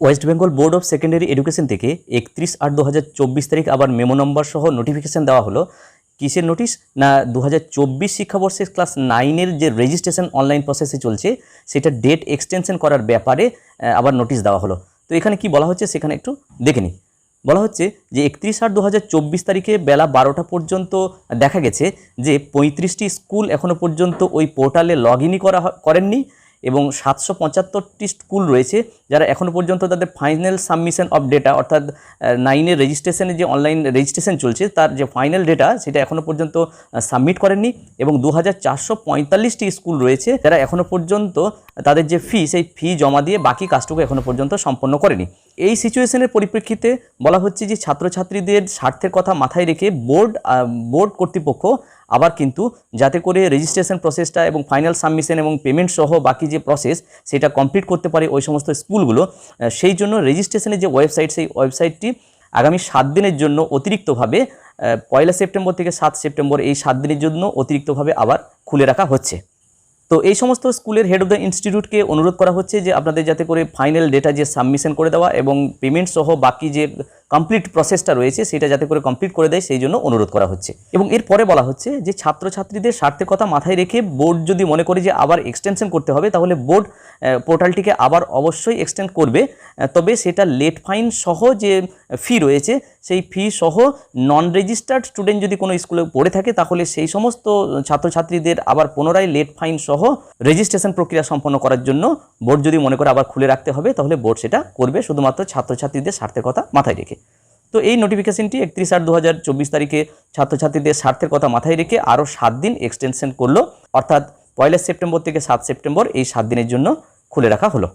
West Bengal Board of Secondary Education থেকে একত্রিশ আট দু তারিখ আবার মেমো নম্বর সহ নোটিফিকেশান দেওয়া হলো। কিসের নোটিশ? না দু হাজার চব্বিশ শিক্ষাবর্ষের ক্লাস নাইনের যে রেজিস্ট্রেশন অনলাইন প্রসেসে চলছে, সেটা ডেট এক্সটেনশন করার ব্যাপারে আবার নোটিশ দেওয়া হলো। তো এখানে কি বলা হচ্ছে সেখানে একটু দেখে নিই। বলা হচ্ছে যে একত্রিশ আট দু তারিখে বেলা বারোটা পর্যন্ত দেখা গেছে যে পঁয়ত্রিশটি স্কুল এখনও পর্যন্ত ওই পোর্টালে লগ করা করেননি। এবং সাতশো পঁচাত্তরটি স্কুল রয়েছে যারা এখনও পর্যন্ত তাদের ফাইনাল সাবমিশন অফ ডেটা অর্থাৎ নাইনের রেজিস্ট্রেশনে যে অনলাইন রেজিস্ট্রেশন চলছে, তার যে ফাইনাল ডেটা সেটা এখনও পর্যন্ত সাবমিট করেননি এবং দু হাজার স্কুল রয়েছে যারা এখনও পর্যন্ত তাদের যে ফি সেই ফি জমা দিয়ে বাকি কাজটুকু এখনও পর্যন্ত সম্পন্ন করেনি। এই সিচুয়েশনের পরিপ্রেক্ষিতে বলা হচ্ছে যে ছাত্রছাত্রীদের স্বার্থের কথা মাথায় রেখে বোর্ড বোর্ড কর্তৃপক্ষ আবার কিন্তু যাতে করে রেজিস্ট্রেশন প্রসেসটা এবং ফাইনাল সাবমিশন এবং পেমেন্ট সহ বাকি যে প্রসেস সেটা কমপ্লিট করতে পারে ওই সমস্ত স্কুলগুলো সেই জন্য রেজিস্ট্রেশনের যে ওয়েবসাইট সেই ওয়েবসাইটটি আগামী সাত দিনের জন্য অতিরিক্তভাবে পয়লা সেপ্টেম্বর থেকে সাত সেপ্টেম্বর এই সাত দিনের জন্য অতিরিক্তভাবে আবার খুলে রাখা হচ্ছে। তো এই সমস্ত স্কুলের হেড অফ দ্য ইনস্টিটিউটকে অনুরোধ করা হচ্ছে যে আপনাদের যাতে করে ফাইনাল ডেটা যে সাবমিশন করে দেওয়া এবং পেমেন্ট সহ বাকি যে কমপ্লিট প্রসেসটা রয়েছে, সেটা যাতে করে কমপ্লিট করে দেয়, সেই জন্য অনুরোধ করা হচ্ছে। এবং এরপরে বলা হচ্ছে যে, ছাত্রছাত্রীদের স্বার্থের কথা মাথায় রেখে বোর্ড যদি মনে করে যে, আবার এক্সটেনশন করতে হবে, তাহলে বোর্ড পোর্টালটিকে আবার অবশ্যই এক্সটেন্ড করবে। তবে সেটা লেট ফাইন সহ যে ফি রয়েছে, সেই ফি সহ নন রেজিস্টার্ড স্টুডেন্ট যদি কোনো স্কুলে পড়ে থাকে, তাহলে সেই সমস্ত ছাত্রছাত্রীদের আবার পুনরায় লেট ফাইন সহ রেজিস্ট্রেশন প্রক্রিয়া সম্পন্ন করার জন্য বোর্ড যদি মনে করে আবার খুলে রাখতে হবে, তাহলে বোর্ড সেটা করবে। শুধুমাত্র ছাত্রছাত্রীদের স্বার্থের কথা মাথায় রেখে। তো এই নোটিফিকেশনটি একত্রিশ আট দু তারিখে ছাত্রছাত্রীদের স্বার্থের কথা মাথায় রেখে আরও সাত দিন এক্সটেনশন করল। অর্থাৎ পয়লা সেপ্টেম্বর থেকে সাত সেপ্টেম্বর এই সাত দিনের জন্য খুলে রাখা হলো।